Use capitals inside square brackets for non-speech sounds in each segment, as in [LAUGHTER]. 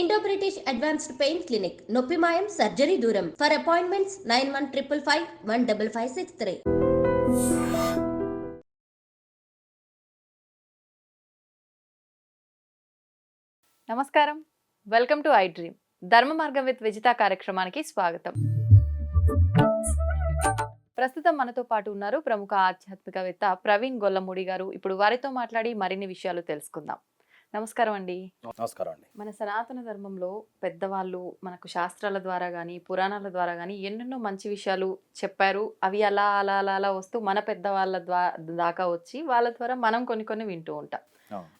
Indo British advanced pain clinic నొప్పి మాయం surgery దూరం for appointments nine one triple five one double five six three నమస్కారం. Welcome to I dream Dharma Margam with Vijitha కార్యక్రమానికి స్వాగతం. ప్రస్తుతం మనతో పాటు ఉన్నారు ప్రముఖ ఆధ్యాత్మికవేత్త ప్రవీణ్ గొల్లమూడి గారు. ఇప్పుడు వారితో మాట్లాడి మరిన్ని విషయాలు తెలుసుకుందాం. నమస్కారం అండి నమస్కారం అండి మన సనాతన ధర్మంలో పెద్దవాళ్ళు మనకు శాస్త్రాల ద్వారా కానీ పురాణాల ద్వారా కానీ ఎన్నెన్నో మంచి విషయాలు చెప్పారు అవి అలా అలా అలా అలా వస్తూ మన పెద్దవాళ్ళ ద్వా దాకా వచ్చి వాళ్ళ ద్వారా మనం కొన్ని కొన్ని వింటూ ఉంటాం.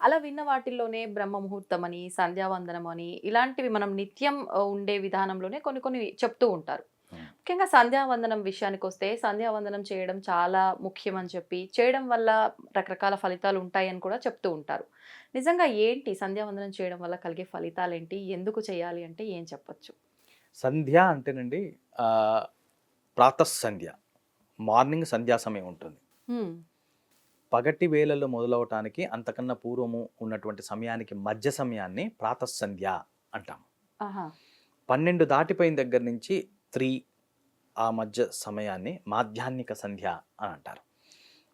అలా విన్న వాటిల్లోనే బ్రహ్మ ముహూర్తం అని సంధ్యావందనం అని ఇలాంటివి మనం నిత్యం ఉండే విధానంలోనే కొన్ని కొన్ని చెప్తూ ఉంటారు. ముఖ్యంగా సంధ్యావందనం విషయానికి వస్తే సంధ్యావందనం చేయడం చాలా ముఖ్యం అని చెప్పి చేయడం వల్ల రకరకాల ఫలితాలు ఉంటాయని కూడా చెప్తూ ఉంటారు. నిజంగా ఏంటి సంధ్యావందనం చేయడం వల్ల కలిగే ఫలితాలు ఏంటి ఎందుకు చేయాలి అంటే ఏం చెప్పొచ్చు? సంధ్య అంటేనండి ఆ, ప్రాతః సంధ్య మార్నింగ్ సంధ్యా సమయం ఉంటుంది. పగటి వేళల్లో మొదలవటానికి అంతకన్నా పూర్వము ఉన్నటువంటి సమయానికి మధ్య సమయాన్ని ప్రాతః సంధ్య అంటాం పన్నెండు దాటిపోయిన దగ్గర నుంచి త్రీ ఆ మధ్య సమయాన్ని మాధ్యాహ్నిక సంధ్య అని అంటారు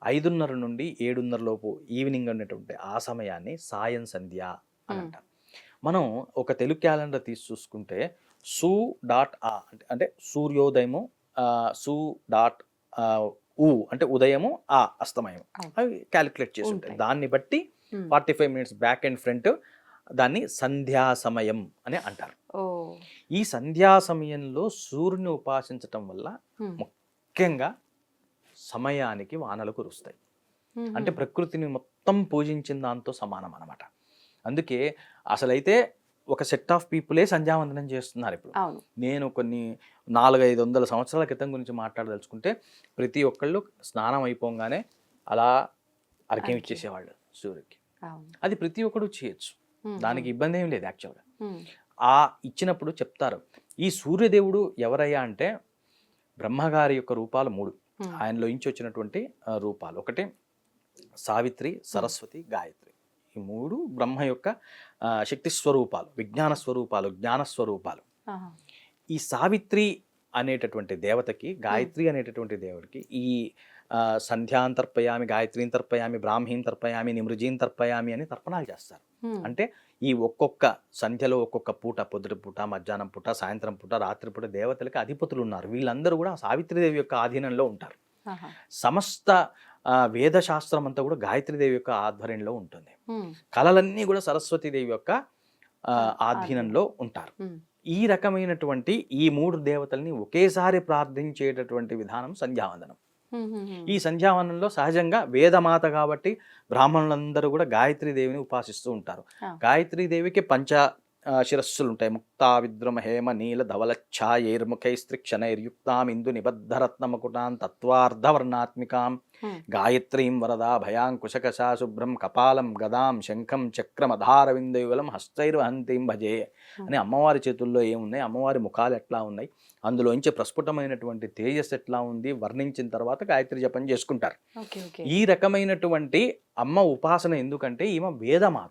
ఐదున్నర నుండి ఏడున్నర లోపు ఈవినింగ్ ఉన్నటువంటి ఆ సమయాన్ని సాయం సంధ్య అని. అంటారు మనం ఒక తెలుగు క్యాలెండర్ తీసి చూసుకుంటే సు డాట్ ఆ అంటే అంటే సూర్యోదయము సు డాట్ ఊ అంటే ఉదయము ఆ అస్తమయం. అవి క్యాలిక్యులేట్ చేసి ఉంటాయి. దాన్ని బట్టి. Forty five minutes back and front దాన్ని సంధ్యా సమయం అని అంటారు ఈ సంధ్యా సమయంలో సూర్యుని ఉపాసించటం వల్ల. ముఖ్యంగా సమయానికి వానలు కురుస్తాయి. అంటే ప్రకృతిని మొత్తం పూజించిన దాంతో సమానం అనమాట అందుకే అసలైతే ఒక సెట్ ఆఫ్ పీపులే సంధ్యావందనం చేస్తున్నారు ఇప్పుడు నేను కొన్ని నాలుగైదు వందల సంవత్సరాల క్రితం గురించి మాట్లాడదలుచుకుంటే ప్రతి ఒక్కళ్ళు స్నానం అయిపోగానే అలా అర్ఘ్యం. ఇచ్చేసేవాళ్ళు సూర్యుడికి అది ప్రతి ఒక్కడు చేయొచ్చు. దానికి ఇబ్బంది ఏం లేదు యాక్చువల్గా. ఆ ఇచ్చినప్పుడు చెప్తారు ఈ సూర్యదేవుడు ఎవరయ్యా అంటే బ్రహ్మగారి యొక్క రూపాలు మూడు. ఆయనలో నుంచి వచ్చినటువంటి రూపాలు. ఒకటి సావిత్రి సరస్వతి గాయత్రి. ఈ మూడు బ్రహ్మ యొక్క శక్తి స్వరూపాలు విజ్ఞాన స్వరూపాలు జ్ఞాన స్వరూపాలు. ఈ సావిత్రి అనేటటువంటి దేవతకి గాయత్రి అనేటటువంటి దేవుడికి ఈ ఆ, సంధ్యాం తర్పయామి గాయత్రీం తర్పయామి బ్రాహ్మీం తర్పయామి నిమృజీం తర్పయామి అని తర్పణాలు చేస్తారు. అంటే ఈ ఒక్కొక్క సంధ్యలో ఒక్కొక్క పూట పొద్దుటి పూట మధ్యాహ్నం పూట సాయంత్రం పూట రాత్రి పూట దేవతలకి అధిపతులు ఉన్నారు వీళ్ళందరూ కూడా సావిత్రిదేవి యొక్క ఆధీనంలో ఉంటారు. సమస్త వేదశాస్త్రం అంతా కూడా గాయత్రీదేవి యొక్క ఆధ్వర్యంలో ఉంటుంది. కళలన్నీ కూడా సరస్వతీదేవి యొక్క ఆధీనంలో ఉంటారు. ఈ రకమైనటువంటి ఈ మూడు దేవతల్ని ఒకేసారి ప్రార్థించేటటువంటి విధానం సంధ్యావందనం. ఈ సంధ్యావనంలో సహజంగా వేదమాత కాబట్టి బ్రాహ్మణులందరూ కూడా గాయత్రీ దేవిని ఉపాసిస్తూ ఉంటారు. దేవికి పంచ శిరస్సులు ఉంటాయి ముక్తా విద్రుమ హేమ. నీల ధవల ఛాయైర్ముఖైస్త్రిక్షణైర్యుక్తాం ఇందు నిబద్ధరత్నమకుటాం తత్వార్ధవర్ణాత్మికాం. గాయత్రీం వరదా భయాంకుశకశా శుభ్రం కపాలం గదాం శంఖం చక్రమధారవిందయుగలం హస్తైర్వహంతీం భజే అని అమ్మవారి చేతుల్లో ఏమున్నాయి? అమ్మవారి ముఖాలు ఎట్లా ఉన్నాయి? అందులోంచి ప్రస్ఫుటమైనటువంటి తేజస్ ఎట్లా ఉంది? వర్ణించిన తర్వాత గాయత్రి జపం చేసుకుంటారు. ఈ రకమైనటువంటి అమ్మ ఉపాసన ఎందుకంటే ఈమె వేదమాత.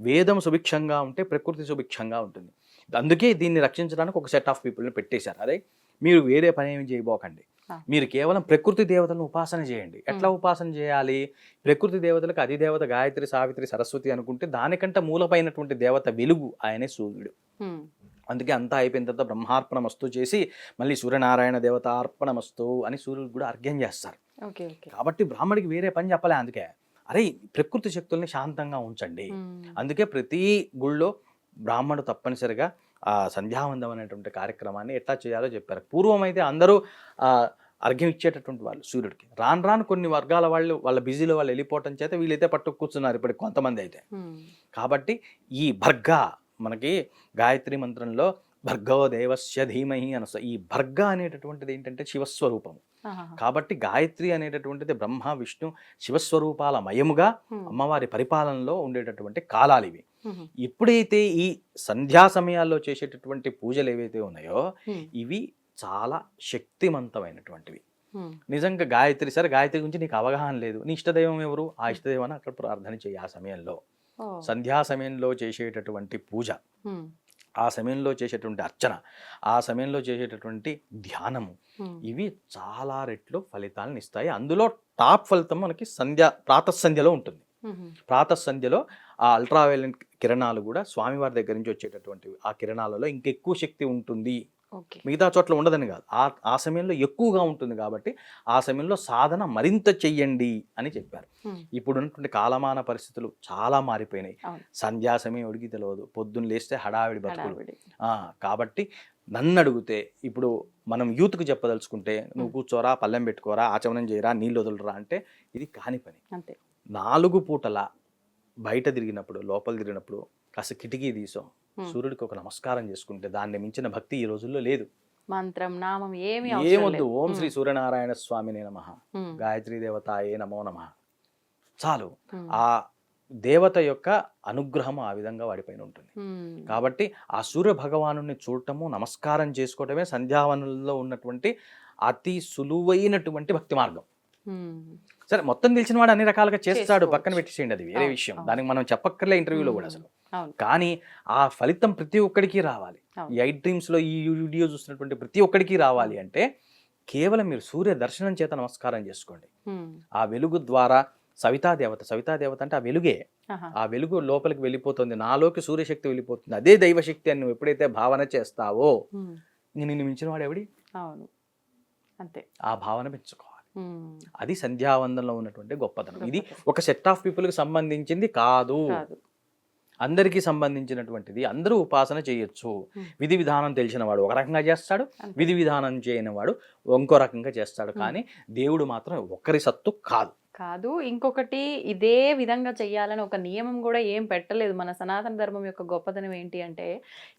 వేదం సుభిక్షంగా ఉంటే ప్రకృతి సుభిక్షంగా ఉంటుంది. అందుకే దీన్ని రక్షించడానికి ఒక సెట్ ఆఫ్ పీపుల్ని పెట్టేశారు. అదే మీరు వేరే పని ఏమి చేయబోకండి. మీరు కేవలం ప్రకృతి దేవతలను ఉపాసన చేయండి. ఎట్లా ఉపాసన చేయాలి? ప్రకృతి దేవతలకు అధిదేవత గాయత్రి సావిత్రి సరస్వతి అనుకుంటే దానికంటే మూలపైనటువంటి దేవత వెలుగు ఆయనే సూర్యుడు. హ్మ్. అందుకే అంతా అయిపోయిన తర్వాత బ్రహ్మార్పణమస్తు చేసి మళ్ళీ సూర్యనారాయణ దేవతార్పణమస్తు అని సూర్యుడు కూడా అర్ఘ్యం చేస్తారు. కాబట్టి బ్రాహ్మడికి వేరే పని చెప్పలే అందుకే. అరే ప్రకృతి శక్తుల్ని శాంతంగా ఉంచండి. అందుకే ప్రతి గుళ్ళో బ్రాహ్మణుడు తప్పనిసరిగా ఆ సంధ్యావందం అనేటువంటి కార్యక్రమాన్ని ఎట్లా చేయాలో చెప్పారు పూర్వం అయితే అందరూ అర్ఘ్యం ఇచ్చేటటువంటి వాళ్ళు సూర్యుడికి రాను రాను కొన్ని వర్గాల వాళ్ళు వాళ్ళ బిజీలో వాళ్ళు వెళ్ళిపోవటం చేత వీళ్ళైతే పట్టు కూర్చున్నారు ఇప్పుడు కొంతమంది అయితే. కాబట్టి ఈ భర్గ మనకి గాయత్రి మంత్రంలో భర్గవ దేవస్య ధీమహి అని వస్తుంది. ఈ భర్గ అనేటటువంటిది ఏంటంటే శివస్వరూపము. కాబట్టి గాయత్రి అనేటటువంటిది బ్రహ్మ విష్ణు శివస్వరూపాల మయముగా. అమ్మవారి పరిపాలనలో ఉండేటటువంటి కాలాలు ఇవి. ఎప్పుడైతే ఈ సంధ్యా సమయాల్లో చేసేటటువంటి పూజలు ఏవైతే ఉన్నాయో. ఇవి చాలా శక్తివంతమైనటువంటివి. నిజంగా గాయత్రి సరే గాయత్రి గురించి నీకు అవగాహన లేదు నీ ఇష్టదైవం ఎవరు ఆ ఇష్టదైవాన్ని అక్కడ ప్రార్థన చేయి ఆ సమయంలో. సంధ్యా సమయంలో చేసేటటువంటి పూజ ఆ సమయంలో చేసేటువంటి అర్చన ఆ సమయంలో చేసేటటువంటి ధ్యానము ఇవి చాలా రెట్లు ఫలితాలను ఇస్తాయి. అందులో టాప్ ఫలితం మనకి సంధ్య ప్రాతఃసంధ్యలో ఉంటుంది. ప్రాతఃసంధ్యలో ఆ అల్ట్రావైలెంట్ కిరణాలు కూడా స్వామివారి దగ్గర నుంచి వచ్చేటటువంటి ఆ కిరణాలలో ఇంకెక్కువ శక్తి ఉంటుంది. మిగతా చోట్ల ఉండదని కాదు. ఆ ఆ సమయంలో ఎక్కువగా ఉంటుంది కాబట్టి ఆ సమయంలో సాధన మరింత చెయ్యండి అని చెప్పారు. ఉమ్, ఇప్పుడు ఉన్నటువంటి కాలమాన పరిస్థితులు చాలా మారిపోయినాయి. సంధ్యా సమయం ఉడికి తెలియదు పొద్దున్న లేస్తే హడావిడి బతుకులు. కాబట్టి నన్ను అడిగితే ఇప్పుడు మనం యూత్కి చెప్పదలుచుకుంటే నువ్వు కూర్చోరా పల్లెం పెట్టుకోరా ఆచమనం చేయరా నీళ్ళు వదలరా అంటే ఇది కాని పని. అంతే. నాలుగు పూటల బయట తిరిగినప్పుడు లోపల తిరిగినప్పుడు కాస్త కిటికీ తీసాం. సూర్యుడికి ఒక నమస్కారం చేసుకుంటే దాన్ని మించిన భక్తి ఈ రోజుల్లో లేదు. మంత్రం నామం ఏమి ఏమొద్దు. ఓం శ్రీ సూర్యనారాయణ స్వామినే నమ. గాయత్రీ దేవతాయే నమో నమ. చాలు. ఆ దేవత యొక్క అనుగ్రహం ఆ విధంగా వాడిపైన ఉంటుంది. కాబట్టి ఆ సూర్య భగవాను చూడటము నమస్కారం చేసుకోవటమే సంధ్యావనంలో ఉన్నటువంటి అతి సులువైనటువంటి భక్తి మార్గం. సరే మొత్తం తెలిసిన వాడు అన్ని రకాలుగా చేస్తాడు. పక్కన పెట్టేసేయండి అది వేరే విషయం. దానికి మనం చెప్పక్కర్లే ఇంటర్వ్యూలో కూడా అసలు. కానీ ఆ ఫలితం ప్రతి ఒక్కడికి రావాలి. ఈ ఐట్ డ్రీమ్స్లో ఈ వీడియో చూస్తున్నటువంటి ప్రతి ఒక్కడికి రావాలి అంటే కేవలం మీరు సూర్య దర్శనం చేత నమస్కారం చేసుకోండి. ఆ వెలుగు ద్వారా సవితా దేవత సవితా దేవత అంటే ఆ వెలుగే. ఆ వెలుగు లోపలికి వెళ్ళిపోతుంది. నాలోకి సూర్యశక్తి వెళ్ళిపోతుంది. అదే దైవశక్తి అని నువ్వు ఎప్పుడైతే భావన చేస్తావో నిన్ను మించిన వాడు ఎవడి? అవును. అంతే. ఆ భావన పెంచుకోవాలి. అది సంధ్యావందనలో ఉన్నటువంటి గొప్పతనం. ఇది. ఒక సెట్ ఆఫ్ పీపుల్కి సంబంధించింది కాదు. అందరికీ సంబంధించినటువంటిది అందరూ ఉపాసన చేయొచ్చు. విధి విధానం తెలిసిన వాడు ఒక రకంగా చేస్తాడు. విధి విధానం చేయని వాడు ఇంకో రకంగా చేస్తాడు. కానీ దేవుడు మాత్రం ఒక్కరి సత్తు కాదు కాదు ఇంకొకటి ఇదే విధంగా చెయ్యాలని ఒక నియమం కూడా ఏం పెట్టలేదు మన సనాతన ధర్మం యొక్క గొప్పతనం ఏంటి అంటే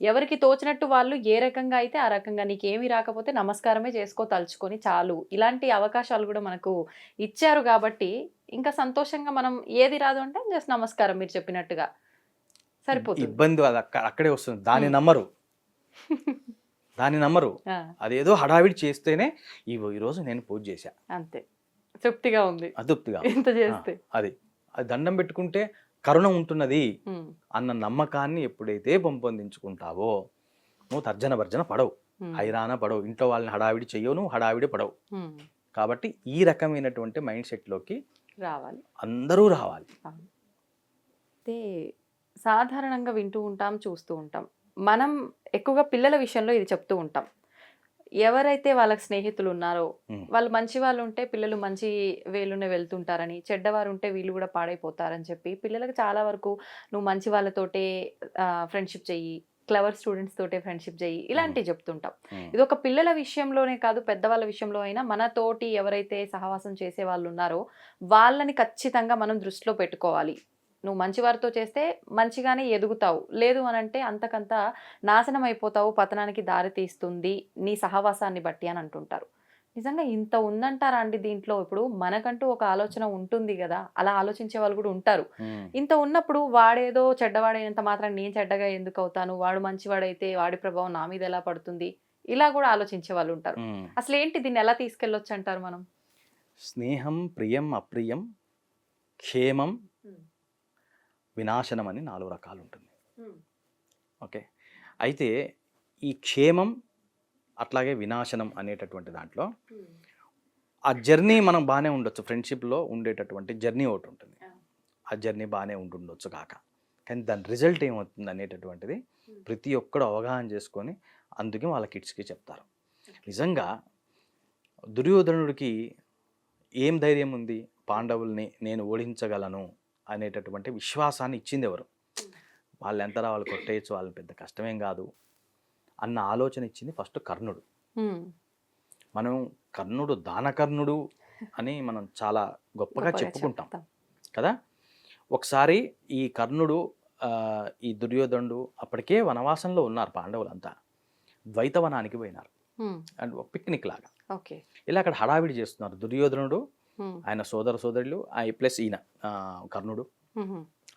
ఎవరికి తోచినట్టు వాళ్ళు ఏ రకంగా అయితే ఆ రకంగా నీకేమి రాకపోతే నమస్కారమే చేసుకో తలుచుకొని చాలు ఇలాంటి అవకాశాలు కూడా మనకు ఇచ్చారు కాబట్టి ఇంకా సంతోషంగా మనం ఏది రాదు అంటే జస్ట్ నమస్కారం మీరు చెప్పినట్టుగా సరిపోతుంది. ఇబ్బంది అది అక్క- అక్కడే వస్తుంది. దాన్ని. నమ్మరు. [LAUGHS] దాన్ని నమ్మరు. అదేదో హడావిడి చేస్తేనే ఈ ఈరోజు నేను పూజ చేశా. అంతే. తృప్తిగా ఉంది. అతృప్తిగా ఎంత చేస్తే. అది. అది దండం పెట్టుకుంటే కరుణ ఉంటున్నది. అన్న నమ్మకాన్ని ఎప్పుడైతే పెంపొందించుకుంటావో నువ్వు తర్జన భర్జన పడవు. హైరాణ పడవు. ఇంట్లో వాళ్ళని హడావిడి చెయ్యవు నువ్వు హడావిడి పడవు. కాబట్టి ఈ రకమైనటువంటి మైండ్ సెట్లోకి రావాలి. అందరూ రావాలి. అయితే సాధారణంగా వింటూ ఉంటాం చూస్తూ ఉంటాం. మనం ఎక్కువగా పిల్లల విషయంలో ఇది చెప్తూ ఉంటాం. ఎవరైతే వాళ్ళకి స్నేహితులు ఉన్నారో. వాళ్ళు మంచి వాళ్ళు ఉంటే పిల్లలు మంచి వేలునే వెళ్తుంటారని చెడ్డవారు ఉంటే వీళ్ళు కూడా పాడైపోతారని చెప్పి పిల్లలకు చాలా వరకు నువ్వు మంచి వాళ్ళతోటే ఫ్రెండ్షిప్ చెయ్యి క్లవర్ స్టూడెంట్స్ తోటే ఫ్రెండ్షిప్ చెయ్యి ఇలాంటివి చెప్తుంటాం. ఇది ఒక పిల్లల విషయంలోనే కాదు పెద్దవాళ్ళ విషయంలో అయినా మన తోటి ఎవరైతే సహవాసం చేసే వాళ్ళు ఉన్నారో వాళ్ళని ఖచ్చితంగా మనం దృష్టిలో పెట్టుకోవాలి. నువ్వు మంచి వారితో చేస్తే మంచిగానే ఎదుగుతావు. లేదు అని అంటే అంతకంత నాశనం అయిపోతావు పతనానికి దారి తీస్తుంది నీ సహవాసాన్ని బట్టి అని అంటుంటారు. నిజంగా ఇంత ఉందంటారా అండి దీంట్లో? ఇప్పుడు మనకంటూ ఒక ఆలోచన ఉంటుంది కదా అలా ఆలోచించే వాళ్ళు కూడా ఉంటారు. ఇంత ఉన్నప్పుడు వాడేదో చెడ్డవాడైనంత మాత్రం నేను చెడ్డగా ఎందుకు అవుతాను? వాడు మంచివాడైతే వాడి ప్రభావం నా మీద ఎలా పడుతుంది? ఇలా కూడా ఆలోచించే వాళ్ళు ఉంటారు. అసలు ఏంటి దీన్ని ఎలా తీసుకెళ్ళొచ్చు అంటారు మనం? స్నేహం ప్రియం అప్రియం క్షేమం వినాశనం అని నాలుగు రకాలు ఉంటుంది ఓకే? అయితే ఈ క్షేమం అట్లాగే వినాశనం అనేటటువంటి దాంట్లో ఆ జర్నీ మనం బాగానే ఉండొచ్చు. ఫ్రెండ్షిప్లో ఉండేటటువంటి జర్నీ ఒకటి ఉంటుంది ఆ జర్నీ బాగానే ఉంటుండొచ్చు కాక కానీ దాని రిజల్ట్ ఏమవుతుంది అనేటటువంటిది ప్రతి ఒక్కడు అవగాహన చేసుకొని అందుకే వాళ్ళ కిడ్స్కి చెప్తారు. నిజంగా దుర్యోధనుడికి ఏం ధైర్యం ఉంది? పాండవుల్ని నేను ఓడించగలను. అనేటటువంటి విశ్వాసాన్ని ఇచ్చింది ఎవరు? వాళ్ళు ఎంతరా వాళ్ళు కొట్టేయచ్చు వాళ్ళని పెద్ద కష్టమేం కాదు అన్న ఆలోచన ఇచ్చింది ఫస్ట్ కర్ణుడు. మనం కర్ణుడు దానకర్ణుడు అని మనం చాలా గొప్పగా చెప్పుకుంటాం. కదా? ఒకసారి ఈ కర్ణుడు ఈ దుర్యోధనుడు అప్పటికే వనవాసంలో ఉన్నారు పాండవులంతా. ద్వైతవనానికి పోయినారు. అండ్ పిక్నిక్ లాగా. ఓకే. ఇలా అక్కడ హడావిడి చేస్తున్నారు. దుర్యోధనుడు ఆయన సోదర సోదరులు ప్లస్ ఈయన కర్ణుడు.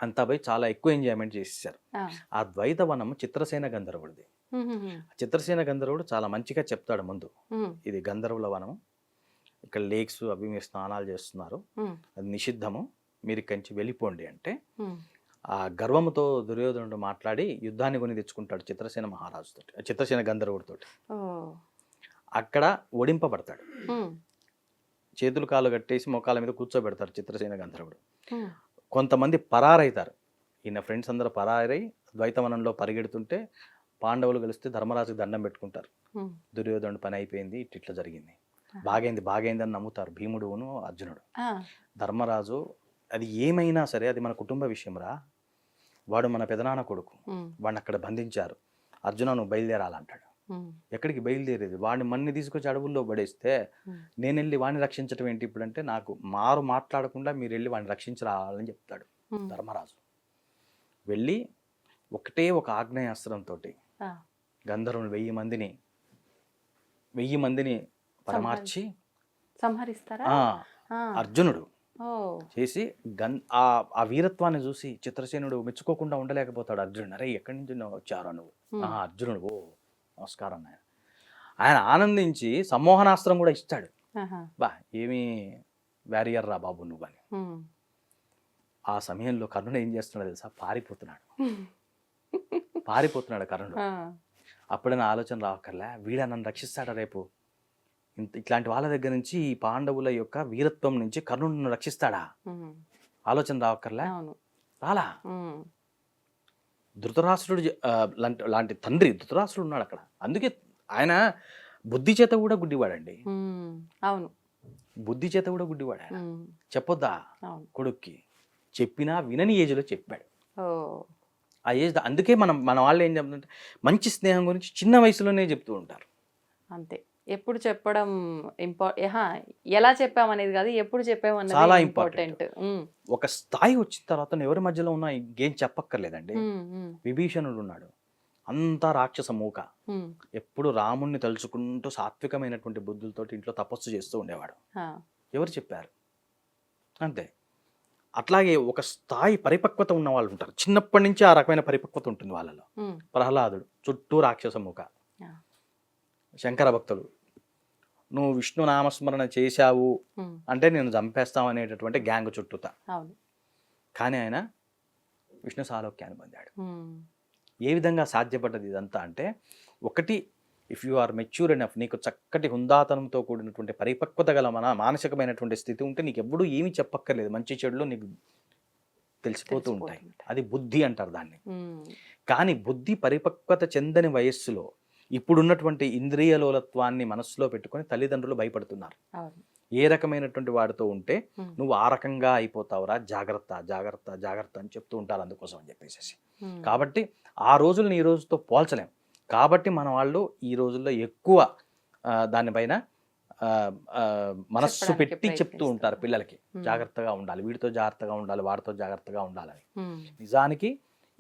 అంతా పోయి చాలా ఎక్కువ ఎంజాయ్మెంట్ చేసేసారు. ఆ, ఆ ద్వైతవనం చిత్రసేన గంధర్వుడిది. చిత్రసేన గంధర్వుడు చాలా మంచిగా చెప్తాడు ముందు. ఇది గంధర్వుల వనం ఇక్కడ లేక్స్ అవి మీరు స్నానాలు చేస్తున్నారు. అది నిషిద్ధము. మీరు ఇక్కడి నుంచి వెళ్ళిపోండి అంటే ఆ గర్వముతో దుర్యోధనుడు మాట్లాడి యుద్ధాన్ని కొని తెచ్చుకుంటాడు చిత్రసేన మహారాజుతో చిత్రసేన గంధర్వుడితో అక్కడ ఓడింపబడతాడు. ఉమ్, చేతులు కాళ్ళు కట్టేసి మోకాల మీద కూర్చోబెడతారు చిత్రసేన గంధర్వుడు. కొంతమంది పరారైతారు. ఈయన ఫ్రెండ్స్ అందరూ పరారై ద్వైతవనంలో పరిగెడుతుంటే పాండవులు కలిస్తే ధర్మరాజుకి దండం పెట్టుకుంటారు. దుర్యోధనుడు పని అయిపోయింది ఇట్లా జరిగింది. బాగైంది బాగైంది అని నమ్ముతారు. భీముడును అర్జునుడు. ధర్మరాజు అది ఏమైనా సరే అది మన కుటుంబ విషయం రా వాడు మన పెదనాన్న కొడుకు. వాడిని అక్కడ బంధించారు. అర్జున నువ్వు బయలుదేరాలంటాడు. ఎక్కడికి బయలుదేరేది? వాడిని మన్ని తీసుకొచ్చి అడవుల్లో పడేస్తే నేను వెళ్ళి వాడిని రక్షించడం ఏంటి ఇప్పుడు అంటే నాకు మారు మాట్లాడకుండా మీరు వెళ్ళి వాడిని రక్షించి రావాలని చెప్తాడు ధర్మరాజు. వెళ్ళి ఒకటే ఒక ఆగ్నేయాస్త్రంతో ఆ, గంధర్వుని వెయ్యి మందిని వెయ్యి మందిని పరమార్చి సంహరిస్తారా? అర్జునుడు చేసి గన్ ఆ వీరత్వాన్ని చూసి చిత్రసేనుడు మెచ్చుకోకుండా ఉండలేకపోతాడు అర్జునుడు. అరే ఎక్కడి నుంచి వచ్చారా నువ్వు? అర్జునుడు ఓ. నమస్కారం నాయన. ఆయన ఆనందించి సమ్మోహనాస్త్రం కూడా ఇస్తాడు. బా ఏమీ వ్యారియర్ రా బాబు నువ్వు అని. ఆ సమయంలో కర్ణుడు ఏం చేస్తున్నాడు తెలుసా? పారిపోతున్నాడు. [LAUGHS] పారిపోతున్నాడు కర్ణుడు. అప్పుడే నా ఆలోచన రావక్కర్లే వీడా నన్ను రక్షిస్తాడా రేపు? ఇంత ఇట్లాంటి వాళ్ళ దగ్గర నుంచి ఈ పాండవుల యొక్క వీరత్వం నుంచి కర్ణుడు నన్ను రక్షిస్తాడా? ఆలోచన రావక్కర్లే రాలా? ధృతరాష్ట్రుడు లాంటి లాంటి తండ్రి ధృతరాష్ట్రుడు ఉన్నాడు అక్కడ. అందుకే ఆయన బుద్ధి చేత కూడా గుడ్డివాడండి. అవును. బుద్ధి చేత కూడా గుడ్డివాడు ఆయన. చెప్పొద్దా? కొడుక్కి. చెప్పినా వినని ఏజ్లో చెప్పాడు. ఆ ఏజ్ అందుకే మనం మన వాళ్ళు ఏం చెప్తుంటే మంచి స్నేహం గురించి చిన్న వయసులోనే చెప్తూ ఉంటారు. అంతే. ఎప్పుడు చెప్పడం ఇంపా యహా, ఎలా చెప్పామనేది కాదు ఎప్పుడు చెప్పామన్నది చాలా ఇంపార్టెంట్. ఒక స్థాయి వచ్చిన తర్వాత ఎవరి మధ్యలో ఉన్నా ఇంకేం చెప్పక్కర్లేదండి. విభీషణుడు ఉన్నాడు. అంతా రాక్షస మూక. ఎప్పుడు రాముణ్ణి తలుచుకుంటూ సాత్వికమైనటువంటి బుద్ధులతోటి ఇంట్లో తపస్సు చేస్తూ ఉండేవాడు. ఎవరు చెప్పారు? అంతే. అట్లాగే ఒక స్థాయి పరిపక్వత ఉన్న వాళ్ళు ఉంటారు. చిన్నప్పటి నుంచి ఆ రకమైన పరిపక్వత ఉంటుంది వాళ్ళలో. ప్రహ్లాదుడు చుట్టూ రాక్షస మూక. శంకర భక్తుడు నువ్వు విష్ణు నామస్మరణ చేశావు అంటే నేను చంపేస్తాం అనేటటువంటి గ్యాంగ్ చుట్టూత. కానీ ఆయన విష్ణు సాలోక్యాన్ని పొందాడు. ఏ విధంగా సాధ్యపడ్డది ఇదంతా అంటే ఒకటి if you are mature enough నీకు చక్కటి హుందాతనంతో కూడినటువంటి పరిపక్వత గల మన మానసికమైనటువంటి స్థితి ఉంటే నీకు ఎప్పుడూ ఏమీ చెప్పక్కర్లేదు. మంచి చెడులు నీకు తెలిసిపోతూ ఉంటాయి. అది బుద్ధి అంటారు దాన్ని. కానీ బుద్ధి పరిపక్వత చెందని వయస్సులో ఇప్పుడున్నటువంటి ఇంద్రియలోలత్వాన్ని మనస్సులో పెట్టుకొని తల్లిదండ్రులు భయపడుతున్నారు. ఏ రకమైనటువంటి వాడితో ఉంటే నువ్వు ఆ రకంగా అయిపోతావురా జాగ్రత్త జాగ్రత్త జాగ్రత్త అని చెప్తూ ఉంటారు అందుకోసం అని చెప్పేసి కాబట్టి ఆ రోజులను ఈ రోజుతో పోల్చలేం. కాబట్టి మన వాళ్ళు ఈ రోజుల్లో ఎక్కువ దానిపైన మనస్సు పెట్టి చెప్తూ ఉంటారు. పిల్లలకి. జాగ్రత్తగా ఉండాలి. వీడితో జాగ్రత్తగా ఉండాలి వాడితో జాగ్రత్తగా ఉండాలని. నిజానికి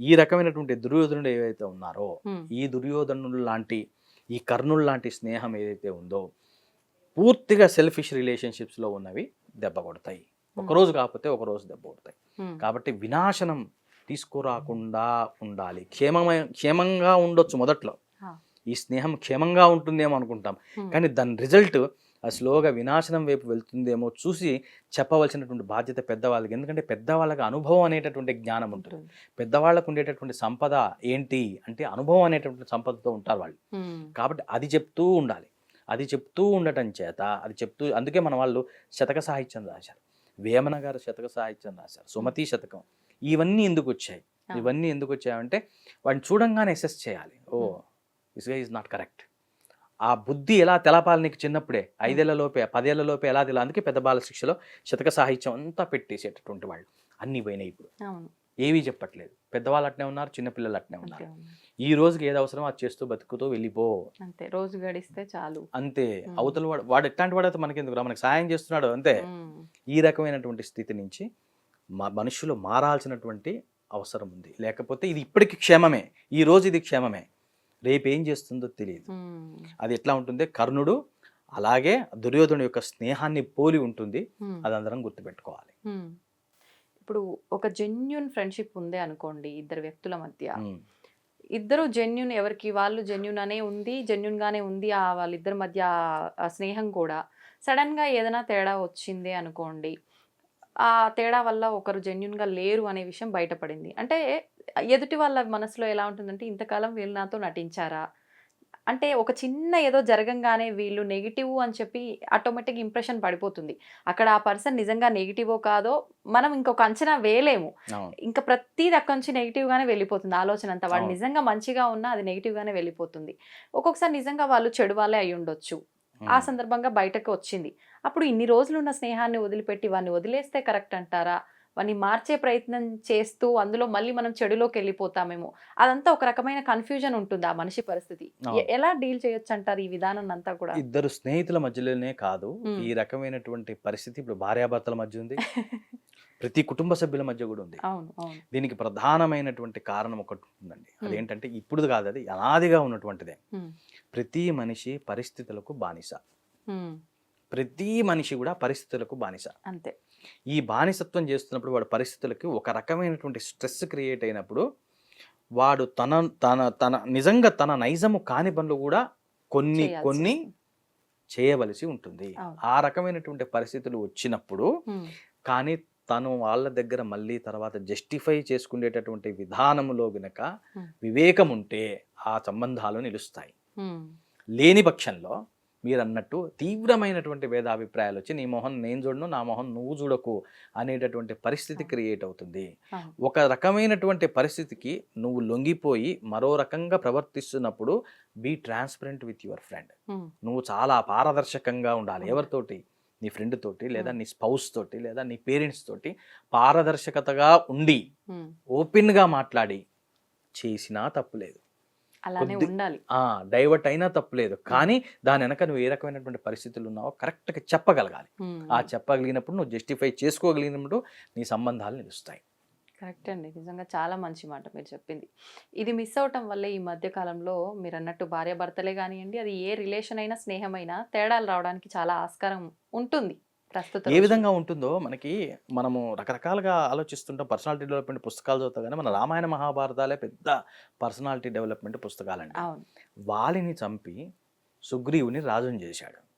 ఈ రకమైనటువంటి దుర్యోధనుడు ఏవైతే ఉన్నారో ఈ దుర్యోధనుడు లాంటి ఈ కర్ణుడు లాంటి స్నేహం ఏదైతే ఉందో పూర్తిగా సెల్ఫిష్ రిలేషన్షిప్స్లో ఉన్నవి దెబ్బ కొడతాయి. ఒకరోజు కాకపోతే ఒక రోజు దెబ్బ కొడతాయి. కాబట్టి వినాశనం తీసుకురాకుండా ఉండాలి. క్షేమమై క్షేమంగా ఉండొచ్చు మొదట్లో. ఈ స్నేహం క్షేమంగా ఉంటుందేమో అనుకుంటాం. కానీ దాని రిజల్ట్ స్లోగా వినాశనం వైపు వెళ్తుందేమో చూసి చెప్పవలసినటువంటి బాధ్యత పెద్దవాళ్ళకి. ఎందుకంటే పెద్దవాళ్ళకి అనుభవం అనేటటువంటి జ్ఞానం ఉంటుంది. పెద్దవాళ్ళకు ఉండేటటువంటి సంపద ఏంటి? అంటే అనుభవం అనేటటువంటి సంపదతో ఉంటారు వాళ్ళు. కాబట్టి అది చెప్తూ ఉండాలి. అది చెప్తూ ఉండటం చేత అది చెప్తూ అందుకే మన వాళ్ళు శతక సాహిత్యం రాశారు. వేమన గారు శతక సాహిత్యం రాశారు. సుమతి శతకం. ఇవన్నీ ఎందుకు వచ్చాయి? ఆ. ఇవన్నీ ఎందుకు వచ్చాయంటే వాడిని చూడంగానే అసెస్ చేయాలి. ఓ గా ఈజ్ నాట్ కరెక్ట్ ఆ బుద్ధి ఎలా తెలపాలి నీకు చిన్నప్పుడే? ఐదేళ్ళ లోపే పదేళ్ళ లోపే ఎలా తెల అందుకే పెద్ద బాల శిక్షలో శతక సాహిత్యం అంతా పెట్టేసేటటువంటి వాళ్ళు. అన్నీ పోయినాయి ఇప్పుడు. ఏవీ చెప్పట్లేదు. పెద్దవాళ్ళు అట్నే ఉన్నారు చిన్నపిల్లలు అట్నే ఉన్నారు. ఈ రోజుకి ఏది అవసరమో అది చేస్తూ బతుకుతూ వెళ్ళిపో. అంతే రోజు గడిస్తే చాలు. అంతే. అవతల వాడు వాడు ఎట్లాంటి వాడైతే మనకెందుకు రా? మనకి సాయం చేస్తున్నాడు అంతే. ఈ రకమైనటువంటి స్థితి నుంచి మా మనుషులు మారాల్సినటువంటి అవసరం ఉంది. లేకపోతే ఇది ఇప్పటికి క్షేమమే. ఈ రోజు ఇది క్షేమమే. రేపు ఏం చేస్తుందో తెలియదు అది ఎట్లా ఉంటుంది కర్ణుడు అలాగే దుర్యోధను యొక్క స్నేహాన్ని పోలి ఉంటుంది. అది అందరం గుర్తుపెట్టుకోవాలి. ఇప్పుడు ఒక జెన్యున్ ఫ్రెండ్షిప్ ఉంది అనుకోండి ఇద్దరు వ్యక్తుల మధ్య. ఇద్దరు జెన్యున్ ఎవరికి? వాళ్ళు జెన్యున్ అనే ఉంది జెన్యున్ గానే ఉంది ఆ వాళ్ళిద్దరి మధ్య స్నేహం కూడా. సడన్గా ఏదైనా తేడా వచ్చింది అనుకోండి ఆ తేడా వల్ల ఒకరు genuine గా లేరు అనే విషయం బయటపడింది. అంటే ఎదుటి వాళ్ళ మనసులో ఎలా ఉంటుందంటే ఇంతకాలం వీళ్ళు నాతో నటించారా? అంటే ఒక చిన్న ఏదో జరగంగానే వీళ్ళు నెగిటివ్ అని చెప్పి ఆటోమేటిక్ ఇంప్రెషన్ పడిపోతుంది. అక్కడ ఆ పర్సన్ నిజంగా నెగిటివో కాదో మనం ఇంకొక అంచనా వేయలేము. ఇంకా ప్రతిది అక్కడి నుంచి నెగిటివ్ గానే వెళ్ళిపోతుంది ఆలోచన అంతా వాడు. నిజంగా మంచిగా ఉన్నా అది నెగిటివ్ గానే వెళ్ళిపోతుంది. ఒక్కొక్కసారి నిజంగా వాళ్ళు చెడు వాళ్ళే అయి ఉండొచ్చు. ఆ. సందర్భంగా బయటకు వచ్చింది. అప్పుడు ఇన్ని రోజులు ఉన్న స్నేహాన్ని వదిలిపెట్టి వాడిని వదిలేస్తే కరెక్ట్ అంటారా? వాడిని మార్చే ప్రయత్నం చేస్తూ అందులో మళ్ళీ మనం చెడులోకి వెళ్ళిపోతామేమో. అదంతా ఒక రకమైన కన్ఫ్యూజన్ ఉంటుంది ఆ మనిషి పరిస్థితి. ఎలా డీల్ చేయొచ్చు అంటారు ఈ విధానం అంతా కూడా? ఇద్దరు స్నేహితుల మధ్యలోనే కాదు. ఈ రకమైనటువంటి పరిస్థితి ఇప్పుడు భార్యాభర్తల మధ్య ఉంది. [LAUGHS] ప్రతి కుటుంబ సభ్యుల మధ్య కూడా ఉంది. దీనికి ప్రధానమైనటువంటి కారణం ఒకటి ఉందండి. అదేంటంటే ఇప్పుడు కాదు అది అనాదిగా ఉన్నటువంటిదే. ప్రతి మనిషి పరిస్థితులకు బానిస. ప్రతి మనిషి కూడా పరిస్థితులకు బానిస అంతే ఈ బానిసత్వం చేస్తున్నప్పుడు వాడు పరిస్థితులకి ఒక రకమైనటువంటి స్ట్రెస్ క్రియేట్ అయినప్పుడు వాడు తన తన తన నిజంగా తన నైజము కాని పనులు కూడా కొన్ని కొన్ని. చేయవలసి ఉంటుంది. ఆ రకమైనటువంటి పరిస్థితులు వచ్చినప్పుడు కానీ తను వాళ్ళ దగ్గర మళ్ళీ తర్వాత జస్టిఫై చేసుకునేటటువంటి విధానములో గనక. వివేకం ఉంటే ఆ సంబంధాలు నిలుస్తాయి లేని పక్షంలో మీరు అన్నట్టు తీవ్రమైనటువంటి భేదాభిప్రాయాలు వచ్చి నీ మొహం నేను చూడను నా మొహం నువ్వు చూడకు అనేటటువంటి పరిస్థితి క్రియేట్ అవుతుంది. ఒక రకమైనటువంటి పరిస్థితికి నువ్వు లొంగిపోయి మరో రకంగా ప్రవర్తిస్తున్నప్పుడు be transparent with your friend. నువ్వు చాలా పారదర్శకంగా ఉండాలి. ఎవరితోటి? నీ ఫ్రెండ్ తోటి లేదా. నీ స్పౌస్ తోటి లేదా నీ పేరెంట్స్ తోటి పారదర్శకతగా ఉండి ఓపెన్గా మాట్లాడి చేసినా తప్పులేదు అలానే ఉండాలి. ఆ డైవర్ట్ అయినా తప్పులేదు. కానీ దాని వెనక నువ్వు ఏ రకమైనటువంటి పరిస్థితులు ఉన్నావో కరెక్ట్గా చెప్పగలగాలి. ఆ చెప్పగలిగినప్పుడు నువ్వు జస్టిఫై చేసుకోగలిగినప్పుడు నీ సంబంధాలు నిలుస్తాయి. కరెక్ట్ అండి. నిజంగా చాలా మంచి మాట మీరు చెప్పింది. ఇది మిస్ అవటం వల్లే ఈ మధ్య కాలంలో మీరు అన్నట్టు భార్య భర్తలే కానివ్వండి అది ఏ రిలేషన్ అయినా స్నేహమైనా తేడాలు రావడానికి చాలా ఆస్కారం ఉంటుంది. ఏ. విధంగా ఉంటుందో మనకి మనము రకరకాలుగా ఆలోచిస్తుంటాం. పర్సనాలిటీ డెవలప్మెంట్ పుస్తకాలు చదువుతాం కానీ మన రామాయణ మహాభారతాలే పెద్ద పర్సనాలిటీ డెవలప్మెంట్ పుస్తకాలండి. వాలిని చంపి సుగ్రీవుని రాజుని చేశాడు.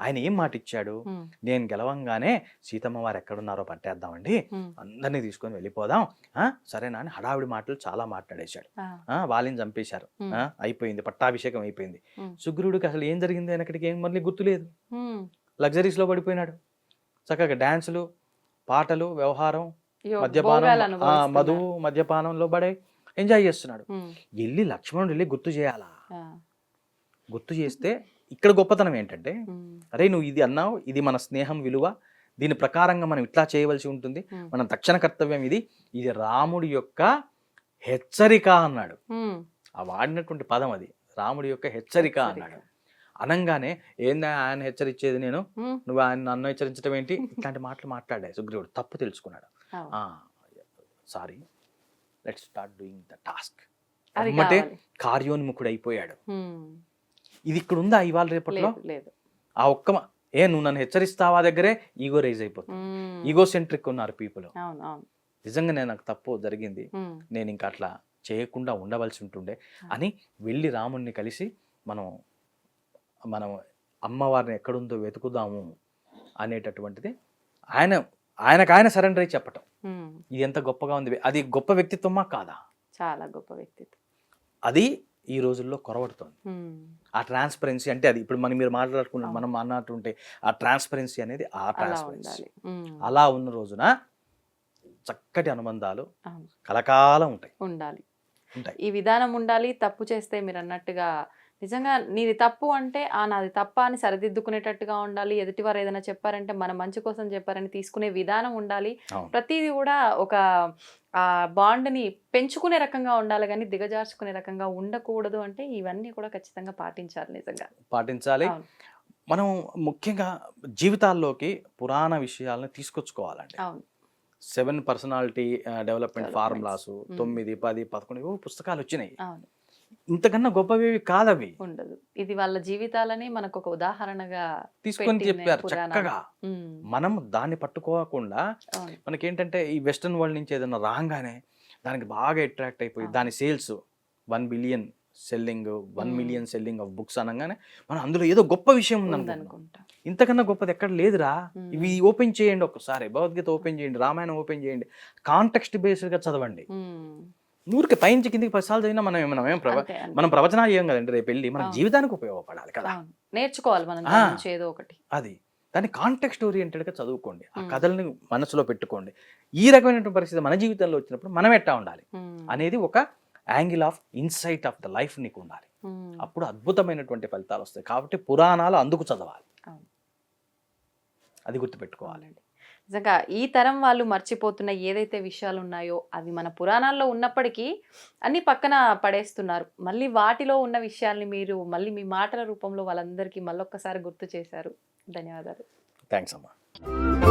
ఆయన ఏం మాట ఇచ్చాడు నేను గెలవంగానే సీతమ్మ వారు ఎక్కడున్నారో పట్టేద్దామండి. అందరినీ తీసుకొని వెళ్ళిపోదాం. ఆ, సరేనా అని హడావిడి మాటలు చాలా మాట్లాడేశాడు. వాలిని చంపేశారు. అయిపోయింది. పట్టాభిషేకం అయిపోయింది. సుగ్రీవుడికి అసలు ఏం జరిగింది? వెనకటికి ఏం మళ్ళీ గుర్తులేదు. ఉమ్, లగ్జరీస్లో పడిపోయినాడు. చక్కగా డ్యాన్సులు పాటలు వ్యవహారం మద్యపానం. మధువు మద్యపానంలో పడే ఎంజాయ్ చేస్తున్నాడు. వెళ్ళి లక్ష్మణుడు వెళ్ళి గుర్తు చేయాలా? గుర్తు చేస్తే ఇక్కడ గొప్పతనం ఏంటంటే అరే నువ్వు ఇది అన్నావు ఇది మన స్నేహం విలువ దీని ప్రకారంగా మనం ఇట్లా చేయవలసి ఉంటుంది మన తక్షణ కర్తవ్యం ఇది ఇది రాముడి యొక్క హెచ్చరిక అన్నాడు. ఆ వాడినటువంటి పదం అది రాముడి యొక్క హెచ్చరిక. అన్నాడు. అనంగానే ఏందా ఆయన హెచ్చరించేది నేను? నువ్వు ఆయన నన్ను హెచ్చరించడం ఏంటి? [LAUGHS] ఇట్లాంటి మాటలు మాట్లాడాడు సుగ్రీవుడు. తప్పు తెలుసుకున్నాడు. Sorry. Let start doing the task. కావాలి. కార్యోన్ముఖుడు అయిపోయాడు ఇది ఇక్కడ ఉందా ఇవాళ రేపట్లో? లేదు ఆ ఒక్క ఏ నువ్వు నన్ను హెచ్చరిస్తావా దగ్గరే? ఈగో రైజ్ అయిపోతుంది. ఈగో సెంట్రిక్ ఉన్నారు పీపుల్. నిజంగా నేను నాకు తప్పు జరిగింది. నేను ఇంకా అట్లా చేయకుండా ఉండవలసి ఉంటుండే అని వెళ్ళి రాముణ్ణి కలిసి మనం మనం అమ్మవారిని ఎక్కడుందో వెతుకుదాము అనేటటువంటిది ఆయన ఆయనకు ఆయన సరెండర్ అయి చెప్పటం. ఇది ఎంత గొప్పగా ఉంది. అది గొప్ప వ్యక్తిత్వమా కాదా? చాలా గొప్ప వ్యక్తిత్వం. అది ఈ రోజుల్లో కొరవడుతోంది. ఆ ట్రాన్స్పరెన్సీ అంటే అది ఇప్పుడు మనం మీరు మాట్లాడుకున్న. మనం అన్నట్టుంటే ఆ ట్రాన్స్పరెన్సీ అనేది ఆ ట్రాన్స్పరెన్సీ. అలా ఉన్న రోజున చక్కటి అనుబంధాలు కలకాలం ఉంటాయి. ఉండాలి. ఉంటాయి. ఈ విధానం ఉండాలి తప్పు చేస్తే మీరు అన్నట్టుగా నిజంగా నీది తప్పు అంటే ఆ నాది తప్ప అని సరిదిద్దుకునేటట్టుగా ఉండాలి ఎదుటివారు ఏదైనా చెప్పారంటే మన మంచి కోసం చెప్పారని తీసుకునే విధానం ఉండాలి. ప్రతిదీ కూడా ఒక ఆ బాండ్ని పెంచుకునే రకంగా ఉండాలి కానీ దిగజార్చుకునే రకంగా ఉండకూడదు అంటే ఇవన్నీ కూడా ఖచ్చితంగా పాటించాలి నిజంగా పాటించాలి. మనం ముఖ్యంగా జీవితాల్లోకి పురాణ విషయాలను తీసుకొచ్చుకోవాలండి అవును సెవెన్ పర్సనాలిటీ డెవలప్మెంట్. ఫార్ములాస్. తొమ్మిది పది పదకొండు పుస్తకాలు వచ్చినాయి అవును ఇంతకన్నా గొప్పవి కాదవి. ఉండదు. ఇది వాళ్ళ జీవితాలని మనకు ఒక ఉదాహరణగా తీసుకొని చెప్పారు. చక్కగా. మనం దాన్ని పట్టుకోకుండా మనకేంటంటే ఈ వెస్ట్రన్ వరల్డ్ నుంచి ఏదైనా రాగానే దానికి బాగా అట్రాక్ట్ అయిపోయి. దాని sales one billion selling one. Million selling of books అనగానే మనం అందులో ఏదో గొప్ప విషయం ఉందనుకుంటాం ఉందనుకుంటా. ఇంతకన్నా గొప్పది ఎక్కడ లేదురా. ఇవి ఓపెన్ చేయండి ఒకసారి. భగవద్గీత ఓపెన్ చేయండి రామాయణం ఓపెన్ చేయండి. కాంటెక్స్ట్ బేస్డ్గా చదవండి. ఊరికి పైనుంచి కిందికి పదిసార్లు చదివినా మనం మనం ఏం ప్రవ. మనం ప్రవచనాలు చేయం కదండి రేపు వెళ్ళి మన. జీవితానికి ఉపయోగపడాలి కదా. నేర్చుకోవాలి మనం ఏదో ఒకటి అది దాన్ని కాంటెక్స్ట్ ఓరియంటెడ్గా చదువుకోండి ఆ. కథల్ని మనసులో పెట్టుకోండి ఈ రకమైనటువంటి పరిస్థితి మన జీవితంలో వచ్చినప్పుడు మనం ఎట్టా ఉండాలి. అనేది ఒక angle of insight of the life నీకు ఉండాలి. అప్పుడు అద్భుతమైనటువంటి ఫలితాలు వస్తాయి కాబట్టి పురాణాలు అందుకు చదవాలి. అది గుర్తుపెట్టుకోవాలి అవునండి. నిజంగా ఈ తరం వాళ్ళు మర్చిపోతున్న ఏదైతే విషయాలు ఉన్నాయో అవి మన పురాణాల్లో ఉన్నప్పటికీ అన్ని పక్కన పడేస్తున్నారు. మళ్ళీ వాటిలో ఉన్న విషయాల్ని మీరు మళ్ళీ మీ మాటల రూపంలో వాళ్ళందరికీ మళ్ళొక్కసారి గుర్తు చేశారు. ధన్యవాదాలు. థ్యాంక్స్ అమ్మా.